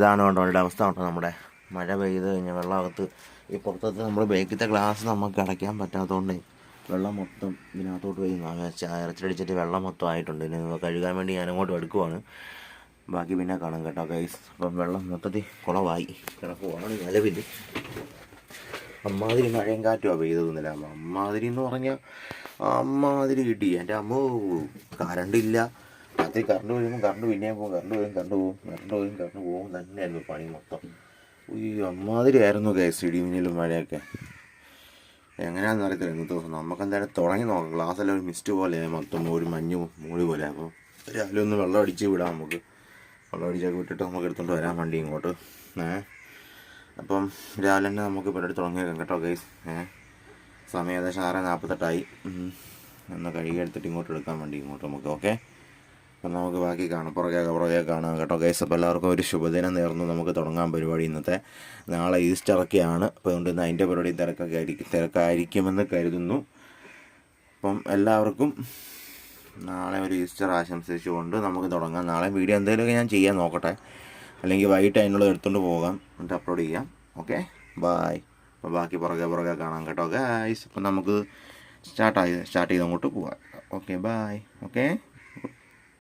ഇതാണ് കേട്ടോ അവരുടെ അവസ്ഥ കേട്ടോ നമ്മുടെ മഴ പെയ്ത് കഴിഞ്ഞാൽ വെള്ളമകത്ത് ഈ പുറത്തത്തെ നമ്മൾ ബേക്കിലത്തെ ഗ്ലാസ് നമുക്ക് അടയ്ക്കാൻ പറ്റാത്തതുകൊണ്ട് വെള്ളം മൊത്തം ഇതിനകത്തോട്ട് പോയി ഇറച്ചിലടിച്ചിട്ട് വെള്ളം മൊത്തം ആയിട്ടുണ്ട്. ഇനി കഴുകാൻ വേണ്ടി ഞാൻ അങ്ങോട്ട് എടുക്കുവാണ്. ബാക്കി പിന്നെ കാണാം കേട്ടോ ഗൈസ് അപ്പം വെള്ളം മൊത്തത്തിൽ കുളമായി കിടക്കുവാണ് നിലവിൽ. അമ്മാതിരി മഴയും കാറ്റുമാണ് പെയ്തതെന്നില്ല അമ്മാതിരി എന്ന് പറഞ്ഞാൽ അമ്മാതിരി കിട്ടി എന്റെ അമ്മ കറണ്ട് ഇല്ല. രാത്രി കറണ്ട് വരുമ്പോൾ കറണ്ട് പിന്നെയും പോകും കറണ്ട് വരും കറണ്ട് പോകും കറണ്ട് വരും കറണ്ട് പോകും തന്നെയായിരുന്നു പണി മൊത്തം. ഈ അമ്മാതിരി ആയിരുന്നു കേസ് ഇടിമിന്നലും മഴയൊക്കെ. എങ്ങനെയാണെന്ന് അറിയത്തില്ല ഇന്നത്തെ ദിവസം നമുക്ക് എന്തായാലും തുടങ്ങി നോക്കാം. ഗ്ലാസ്സെല്ലാം ഒരു മിസ്റ്റ് പോലെ മൊത്തം ഒരു മഞ്ഞ് മൂടി പോലെ. അപ്പോൾ രാവിലെ ഒന്ന് വെള്ളം അടിച്ച് വിടാം നമുക്ക്. വെള്ളം അടിച്ചൊക്കെ വിട്ടിട്ട് നമുക്ക് എടുത്തുകൊണ്ട് വരാൻ വണ്ടി ഇങ്ങോട്ട്. ഏഹ് അപ്പം രാവിലെ തന്നെ നമുക്ക് പരിപാടി തുടങ്ങിയേക്കാം കേട്ടോ ഗൈസ് ഏഹ് സമയം ഏകദേശം ആറ് നാൽപ്പത്തെട്ടായി. ഒന്ന് കഴുകി എടുത്തിട്ട് ഇങ്ങോട്ട് എടുക്കാൻ വേണ്ടി ഇങ്ങോട്ട് നമുക്ക് ഓക്കെ അപ്പം നമുക്ക് ബാക്കി കാണാം. പുറകെ പുറകെ കാണാം കേട്ടോ. ഗൈസ് അപ്പോൾ എല്ലാവർക്കും ഒരു ശുഭദിനം നേർന്നു. നമുക്ക് തുടങ്ങാൻ പരിപാടി ഇന്നത്തെ നാളെ ഈസ്റ്റർ ഒക്കെയാണ് അപ്പോൾ അതുകൊണ്ട് ഇന്ന് അതിന്റെ പരിപാടി തിരക്കൊക്കെ ആയിരിക്കും തിരക്കായിരിക്കുമെന്ന് കരുതുന്നു. അപ്പം എല്ലാവർക്കും നാളെ ഒരു ഈസ്റ്റർ ആശംസിച്ചുകൊണ്ട് നമുക്ക് തുടങ്ങാം. നാളെ വീഡിയോ എന്തെങ്കിലുമൊക്കെ ഞാൻ ചെയ്യാൻ നോക്കട്ടെ. അല്ലെങ്കിൽ വൈകിട്ട് അതിനുള്ള എടുത്തുകൊണ്ട് പോകാം. എന്നിട്ട് അപ്ലോഡ് ചെയ്യാം. ഓക്കെ? ബായ് അപ്പോൾ ബാക്കി പുറകെ പുറകെ കാണാം കേട്ടോ ഗൈസ് അപ്പം നമുക്ക് സ്റ്റാർട്ടായി സ്റ്റാർട്ട് ചെയ്ത് അങ്ങോട്ട് പോവാം. Okay bye okay?